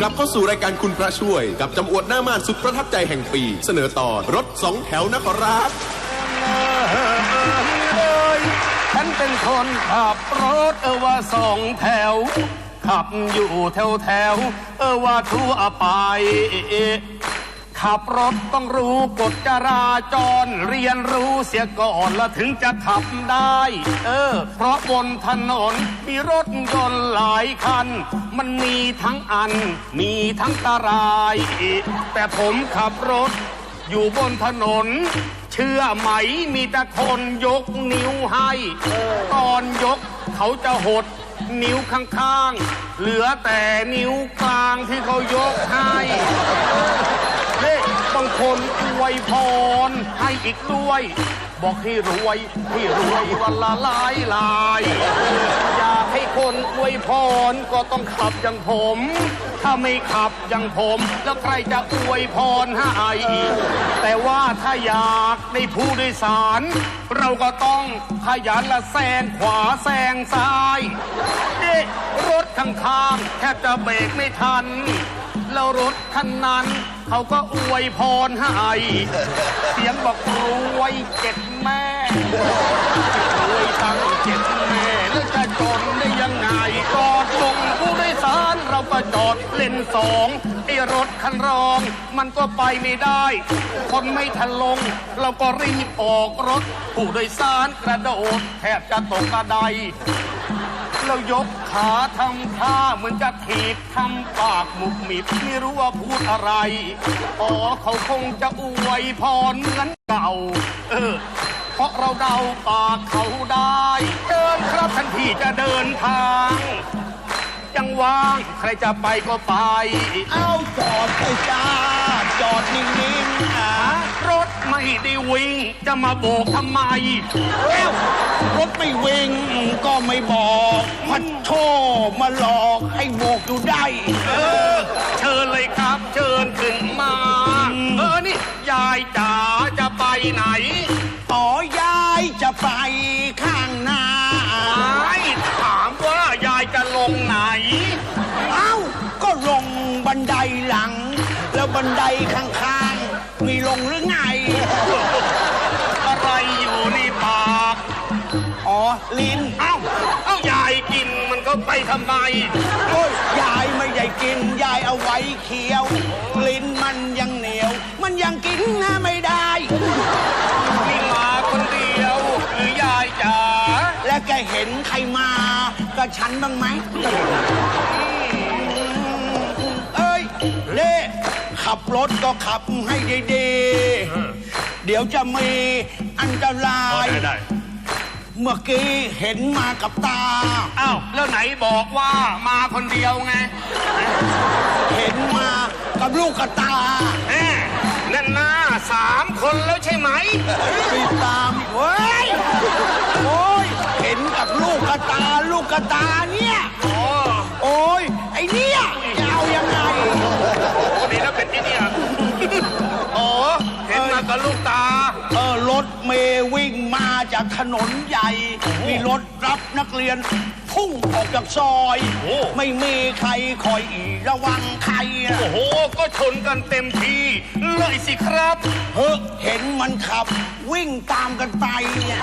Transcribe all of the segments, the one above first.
กลับเข้าสู่รายการคุณพระช่วย กับจำอวดหน้าม่านสุดประทับใจแห่งปี เสนอตอนรถสองแถวนะขอรับเลยฉันเป็นคนขับรถเออว่าสองแถว ขับอยู่แถวแถว เออว่าทั่วไป ขับรถต้องรู้กฎจราจร เรียนรู้เสียก่อนแล้วถึงจะขับได้ เออ เพราะบนถนนมีรถยนต์หลายคัน มันมีทั้งอัน มีทั้งตาราย แต่ผมขับรถอยู่บนถนน เชื่อไหมมีแต่คนยกนิ้วให้ ตอนยกเขาจะหดนิ้วข้างๆ เหลือแต่นิ้วกลางที่เขายกให้ เน่บางคนอวยพรให้อีกด้วย บอกให้รวยให้รวยวันละหลายหลายอยากให้คนอวยพรก็ต้องขับอย่างผม ถ้าไม่ขับอย่างผม แล้วใครจะอวยพรให้แต่ว่าถ้าอยากได้ผู้โดยสาร เราก็ต้องขยันละแซงขวาแซงซ้ายเอ๊ะรถข้างๆแทบจะเบรกไม่ทัน แล้วรถคันนั้น เขาก็อวยพรให้ เสียงบอกรวยเจ็ดแม่รวยตั้งเจ็ดแม่แล้วจะจนได้ยังไงจอดลงผู้โดยสารเราก็จอดเลนสองไอ้รถคันรอง มันก็ไปไม่ได้ คนไม่ทันลง เราก็รีบออกรถ ผู้โดยสารกระโดดแทบจะตกกระได แล้วยกขาทำท่าเหมือนจะถีบทำปากหมุกหมิบไม่รู้ว่าพูดอะไร อ๋อเขาคงจะอวยพรเหมือนเก่า เออ เพราะเราเดาปากเขาได้ เดินครับทันทีจะเดินทาง ยังว่างใครจะไปก็ไป เอาจอดไปจ้า จอดนิ่งๆอะรถไม่ได้วิ่ง จะมาโบกทำไมเอ้ารถไม่วิ่งก็ไม่บอกมันโชมาหลอกให้โบกอยู่ได้ เออ เชิญเลยครับ เชิญขึ้นมา เออนี่ ยายจ๋าจะไปไหน บันไดข้างๆ มีลงหรือไง อะไรอยู่ในปาก อ๋อ ลิ้นเอ้า เอ้ายายกินมันก็ไปทำไม โอ้ยยายไม่ได้กิน ยายเอาไว้เคี้ยว ลิ้นมันยังเหนียว มันยังกินนะไม่ได้นี่มาคนเดียวหรือยายจ๋าและแกเห็นใครมากับฉันบ้างไหม ขับรถก็ขับให้ดีๆเดี๋ยวจะมีอันตรายได้ได้เมื่อกี้เห็นมากับตา อ้าวแล้วไหนบอกว่ามาคนเดียวไงเห็นมากับลูกกับตาแน่นั่นหน้าสามคนแล้วใช่ไหม ติดตามเว้ยโอ้ยเห็นกับลูกกับตา ลูกกับตาเนี่ย อ๋อ จากถนนใหญ่ มีรถรับนักเรียน พุ่งออกจากซอย โอ้ ไม่มีใครคอยอีระวังใครอะโอ้โห ก็ชนกันเต็มที่เลยสิครับ เฮ้อเห็นมันขับ วิ่งตามกันไปอะ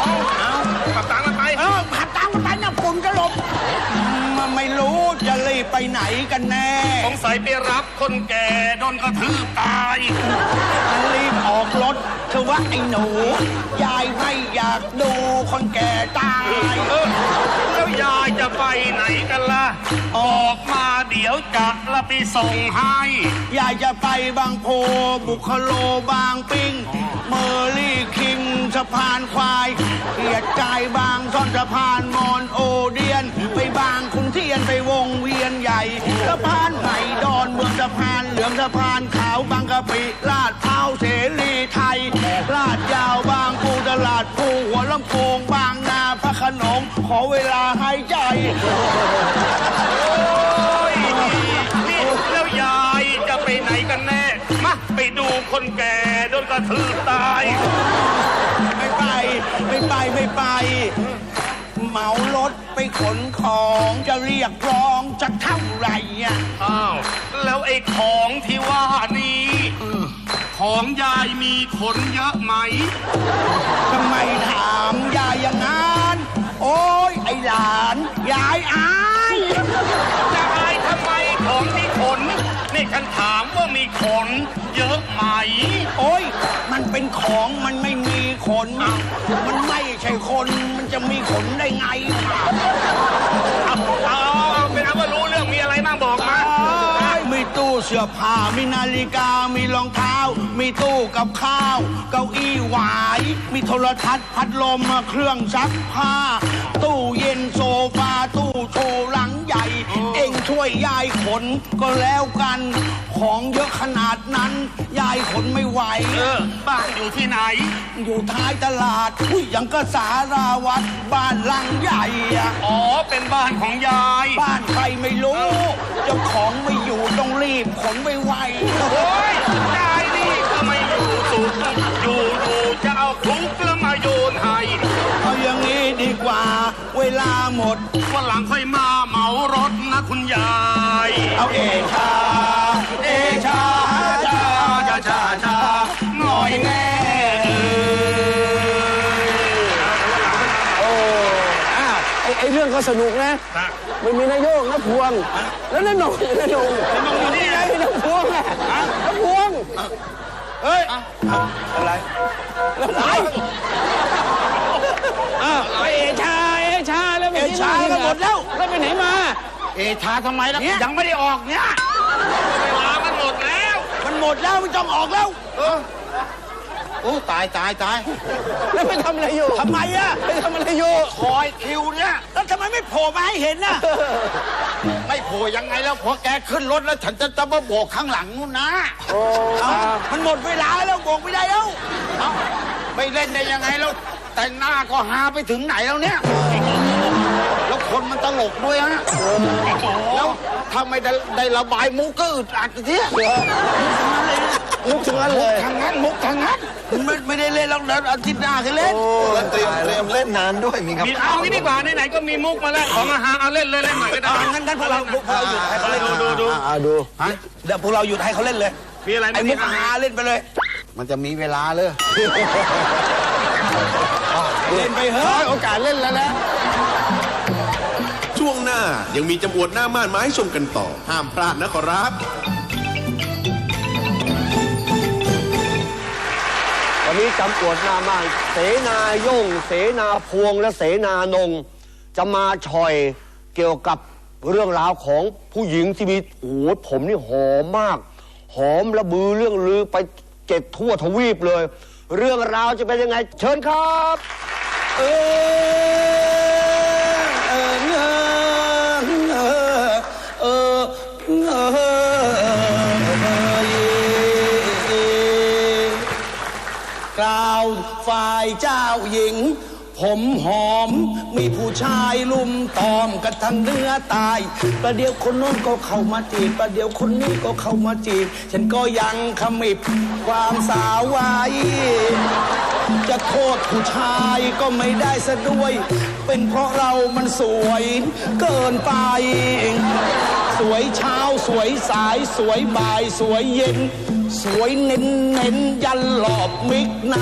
เอาเอาขับตามกันไป เออขับตามกันไปนะฝุ่นก็หลบมัน ไม่รู้จะรีบไปไหนกันแน่ สงสัยไปรับคนแก่โดนกระทืบตายมันรีบออกรถเธอว่าไอ้หนู ยายไม่อยากดูคนแก่ตาย เออแล้วยายจะไปไหนกันล่ะ ออกมาเดี๋ยวจะละไปส่งให้อยากจะไปบางโพบุคโลบางปิ้ง เมอร์ลี่คิงสะพานควายเกียรติกายบางซ่อนสะพานมอนโอเดียน ไปบางคุณเทียนไปวงเวียนใหญ่สะพานใหม่ดอนเมืองสะพานเหลืองสะพานขาวบางกะปิลาดพร้าวเสรีไทย ลาดยาวบางปูตลาดปูหัวลำโพงบางนาพระโขนงขอเวลาหายใจ โอ้ยนี่นี่แล้วยายจะไปไหนกันแน่ มาไปดูคนแก่โดนกระทืบตาย ไม่ไป ไม่ไป ไม่ไป เหมารถไปขนของจะเรียกร้องจะเท่าไหร่อะของที่ว่านี้ ของยายมีขนเยอะไหม ทำไมถามยายอย่างนั้นโอ้ยไอหลานยายอายจะอายทำไมของที่ขน นี่ฉันถามว่ามีขน เยอะ ไหมโอ้ย มันเป็นของมันไม่มีขน มันไม่ใช่คน มันจะมีขนได้ไงเอาเอาเอาเป็นเอาว่ารู้เรื่องมีอะไรบ้างบอกมาอ้ายมีตู้เสื้อผ้า มีนาฬิกา มีรองเท้า มีตู้กับข้าว เก้าอี้หวาย มีโทรทัศน์พัดลมเครื่องซักผ้า ตู้เย็นโซ วยยายขนก็แล้วกัน ของเยอะขนาดนั้น ยายขนไม่ไหว เออ บ้านอยู่ที่ไหน อยู่ท้ายตลาดอุ้ยยังก็สาราวัดบ้านหลังใหญ่อะอ๋อ เป็นบ้านของยาย บ้านใครไม่รู้ เจ้าของไม่อยู่ต้องรีบขนไปไวโอ้ยยายนี่ก็ไม่อยู่สุขอยู่อยู่จะเอาทุกข์แล้วมา ว่า เวลาหมด วันหลังค่อยมาเหมารถนะคุณยาย เอาเอชา เอชาชาชาชาชาหน่อยแน่โอ้อะไอ้ไอ้เรื่องก็สนุกนะไม่มีนายโยกนะพวง แล้วนั่นหน่อยนั่นหน่อยนงอยู่นี่ไง ไอ้น้ำพวงอะน้ำพวง เฮ้ย อะไร อะไรอ้าวไอ้เอชาเอชาแล้วไป เอชาก็หม ดแล้วแล้วไปไหนมา เอชาทำไมล่ะยังไม่ได้ออกเนี่ย เวลามันหมดแล้ว มันหมดแล้วไม่ต้องออกแล้วโอ้ตายตายตายแล้วไปทำอะไรอยู่ทำไมอะไปทำอะไรอยู่คอยคิวเนี่ย แล้วทำไมไม่โผล่มาให้เห็นน่ะไม่โผล่ยังไงแล้วพอแกขึ้นรถแล้วฉันจะจะมาโบกข้างหลังนู่นนะโอ้เอ้ามันหมดเวลาแล้วโบกไม่ได้แล้ว เอ้าไม่เล่นได้ยังไงแล้วแต่งหน้าก็หาไปถึงไหนแล้วเนี่ยแล้ว คนมันตลกด้วยฮะแล้วถ้าไม่ได้ได้ระบายมุกก็อึดอัดทีลุกถึงนั้นเลยทางนั้นมุกทางนั้นไม่ไม่ได้เล่นแล้วเดี๋ยวอาทิตย์หน้าคือเล่นแล้วเตรียมเตรียมเล่นนานด้วยมีครับมีเอางี้ดีกว่าไหนๆก็มีมุกมาแล้วขอมาหาเอาเล่นเลยเล่นหน่อยก็ได้งั้นงั้นพวกเราพวกเราหยุดให้เขาเล่นดูดูดูอ่าดูเดี๋ยวพวกเราหยุดให้เขาเล่นเลยมีอะไรไอ้มุกมีะรหาเล่นไปเลย มันจะมีเวลาเลยเล่นไปเฮ้ยโอกาสเล่นแล้วนะ ช่วงหน้ายังมีจำอวดหน้าม่านมาให้ชมกันต่อ ห้ามพลาดนะขอรับ วันนี้จำอวดหนามากเสนาย่ง เสนาพวงและเสนานง จะมาชอยเกี่ยวกับเรื่องราวของผู้หญิงที่มีโอ้โหผมนี่หอมมาก หอมระบือเรื่องลือไปเจ็ดทั่วทวีปเลย เรื่องราวจะเป็นยังไง เชิญครับ เออ ฝ่ายเจ้าหญิง ผมหอมมีผู้ชายลุมตอมกันทั้งเนื้อตาย ประเดี๋ยวคนโน้นก็เข้ามาจีบประเดี๋ยวคนนี้ก็เข้ามาจีบ ฉันก็ยังขมิบความสาวไว้ จะโทษผู้ชายก็ไม่ได้ซะด้วย เป็นเพราะเรามันสวยเกินไป สวยเช้าสวยสายสวยบ่ายสวยเย็น สวยเน้นเน้นยันหลอบมิกไน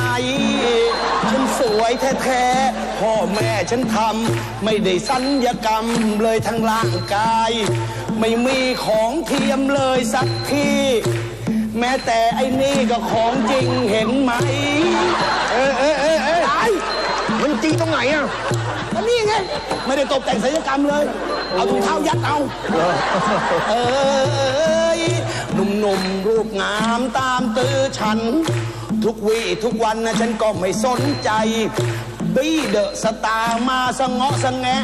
ฉันสวยแท้ๆ พ่อแม่ฉันทำไม่ได้สัญญกรรมเลยทั้งร่างกาย ไม่มีของเทียมเลยสักทีแม้แต่ไอ้นี่ก็ของจริงเห็นไหม เออเออเออเออไอ้มันจริงตรงไหนอะก็นี่ไง ไม่ได้ตกแต่งศัลยกรรมเลย เอาถุงเท้ายัดเอา เอย หนุ่มๆรูปงามตามตื้อฉัน ทุกวี่ทุกวันนะฉันก็ไม่สนใจ บี้เดอะสตาร์มาสะเงาะสะแงะ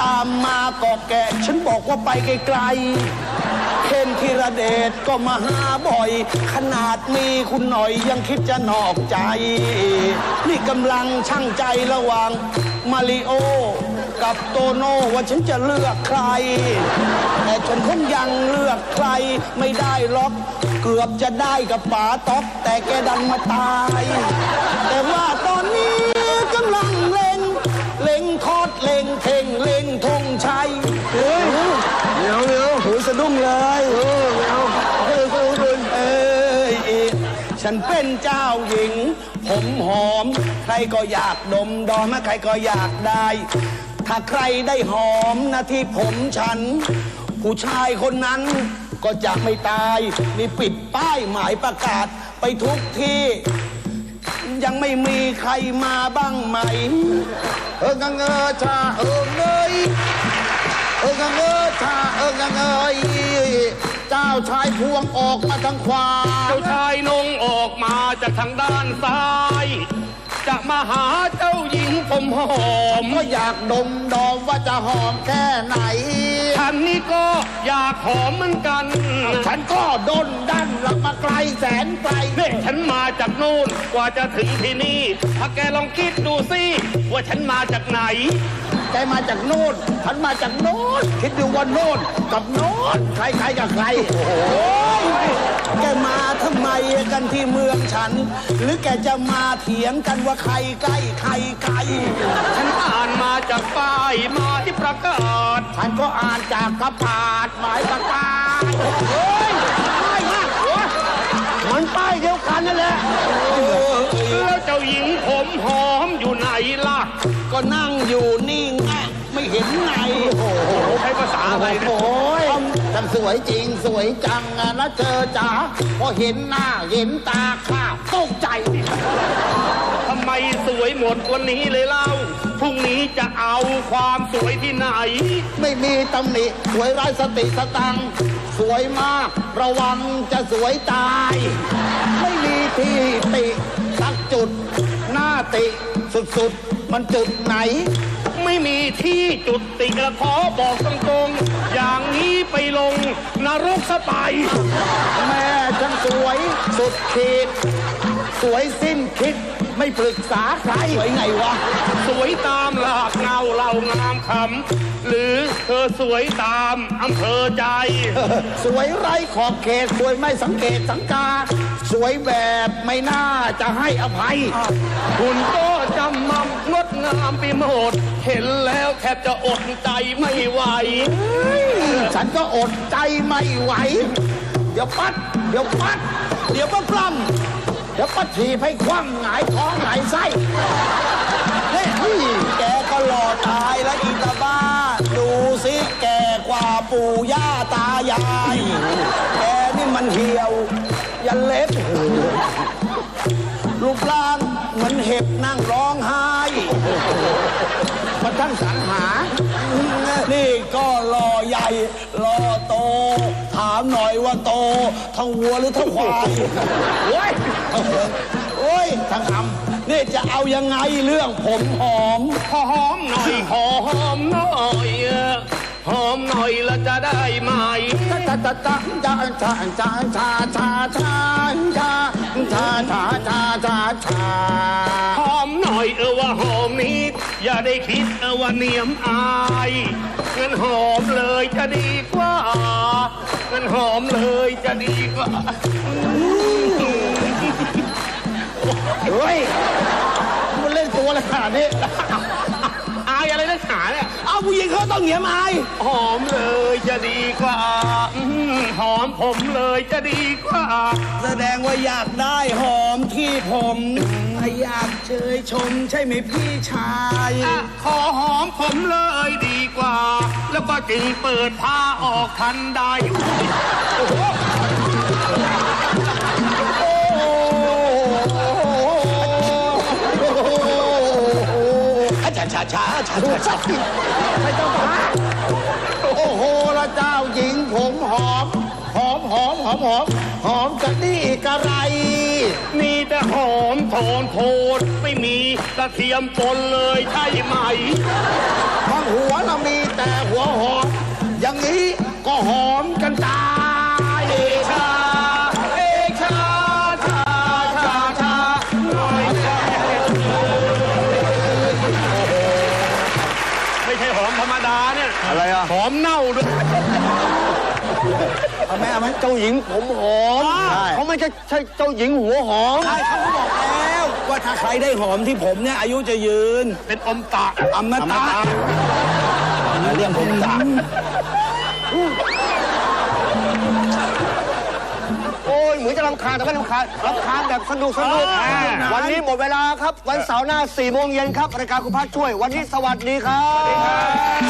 ตามมาเกาะแกะ ฉันบอกว่าไปไกลๆเคนธีรเดชก็มาหาบ่อย ขนาดมีคุณหน่อยยังคิดจะนอกใจ นี่กำลังช่างใจระหว่างมาริโอ กับโตโน่ว่าฉันจะเลือกใคร แต่ฉันคงยังเลือกใครไม่ได้หรอก เกือบจะได้กับป๋าต๊อก แต่แกดันมาตาย แต่ว่าตอนนี้กำลังเล็งเล็งทอดเล็งเท่งเล็งธงชัยเฮ้ยเดี๋ยวเดี๋ยวหูสะดุ้งเลยเออไม่เอาฉันเป็นเจ้าหญิงผมหอม ใครก็อยากดมดอมใครก็อยากได้ ถ้าใครได้หอมนะที่ผมฉัน ผู้ชายคนนั้นก็จะไม่ตาย นี่ปิดป้ายหมายประกาศไปทุกที่ ยังไม่มีใครมาบ้างไหม เออกังเงอชาเออเงยเออกังเงอชาเออกังเงยเจ้าชายพวงออกมาทางขวาเจ้าชายนงออกมาจากทางด้านซ้าย จะมาหา ญิงผมหอมก็อยากดมดอมว่าจะหอมแค่ไหน ฉันนี่ก็อยากหอมเหมือนกัน ฉันก็ดนดันหลักมาไกลแสนไกลเนี่ยฉันมาจากนู่นกว่าจะถึงที่นี่ ถ้าแกลองคิดดูสิว่าฉันมาจากไหน แกมาจากโน่น ฉันมาจากโน่นคิดดูว่าโน่นกับโน่นใครใครกับใคร โอ้โห แกมาทำไมกันที่เมืองฉัน หรือแกจะมาเถียงกันว่าใครใกล้ใครไกลฉันอ่านมาจากป้ายมาที่ประกาศ ฉันก็อ่านจากกระปาดหมายประกาศเฮ้ยง่ายมากโอ้ยมันป้ายเดียวกันนั่นแหละแล้วเจ้าหญิงผมหอมอยู่ไหนล่ะ ก็นั่งอยู่นิ่งอะไม่เห็นไงโอ้ใช้ภาษาอะไรเนี่ยโอ้ย ฉันสวยจริงสวยจังอะนะเจอจ๋าพอเห็นหน้าเห็นตาข้าตกใจทำไมสวยหมดวันนี้เลยเล่า พรุ่งนี้จะเอาความสวยที่ไหน ไม่มีตำหนิสวยไร้สติสตังค์สวยมากระวังจะสวยตาย ไม่มีที่ติสักจุด หน้าติสุดๆ มันจุดไหน ไม่มีที่จุดติกระขอบอกตรงๆ อย่างนี้ไปลงนรกสไปแม่ฉันสวยสุดขีดสวยสิ้นคิดไม่ปรึกษาใครสวยไงวะ สวยตามหลากเงาเหล่างามคำหรือเธอสวยตามอำเภอใจ สวยไร้ขอบเขตสวยไม่สังเกตสังกา สวยแบบไม่น่าจะให้อภัย คุณก็จำมั่มงด งามไปหมด เห็นแล้วแทบจะอดใจไม่ไหว ฉันก็อดใจไม่ไหว เดี๋ยวปัด เดี๋ยวปัด เดี๋ยวก็กล้เดี๋ยวปัดถีบให้คว่ำหงายท้องหงายไส้เฮ้ยแกก็หล่อตายแล้วอีตาบ้า ดูสิแกกว่าปู่ย่าตายาย แกนี่มันเหี่ยว ยันเล็บ เหมือนเห็บนั่งร้องไห้มันทั้งสรรหา นี่ก็รอใหญ่ รอโต ถามหน่อยว่าโตทั้งวัวหรือทั้งควายโอ้ยโอ้ยทั้งคำนี่จะเอายังไงเรื่องผมหอมขอหอมหน่อยขอหอมหน่อยเออหอมหน่อยแล้วจะได้ไหมจ้าจ้าจ้าจ้าจ้าจ้าจ้าจ้าจ้าจ้าจ้าจ้า คิดเออว่าเนียมอายงั้นหอมเลยจะดีกว่างั้นหอมเลยจะดีกว่าเฮ้ยมันเล่นตัวอะไรขนาดนี้อายอะไรนักหนาเนี่ยเอา ผู้หญิงเขาต้องเหนียมอาย หอมเลยจะดีกว่าอืมหอมผมเลยจะดีกว่า แสดงว่าอยากได้หอมที่ผมอยากเชยชมใช่ไหมพี่ชายอะขอหอมผมเลยดีกว่า แล้วก็จึงเปิดผ้าออกทันใด ช้าช้าช้าช้าช้าไม่ต้องมาโอ้โหละเจ้าหญิงผมหอม หอมหอมหอมหอมหอมจะนี่กระไร มีแต่หอมโทนโทนไม่มีกระเทียมปนเลยใช่ไหมข้งหัวเรามีแต่หัวหอม อย่างนี้ก็หอมกันตา ไหมเอาไหมเจ้าหญิงผมหอมใช่เขาไม่ใช่ใช่เจ้าหญิงหัวหอมใช่เขาบอกแล้วว่าถ้าใครได้หอมที่ผมเนี่ยอายุจะยืน เป็นอมตะอมตะเรื่องผมตะโอ้ยมือนจะรำคาญแต่ไม่รำคาญรำคาญแบบสนุกสนุกอ่าวันนี้หมดเวลาครับ วันเสาร์หน้า4โมงเย็นครับรายการคุณพระช่วย วันนี้สวัสดีครับ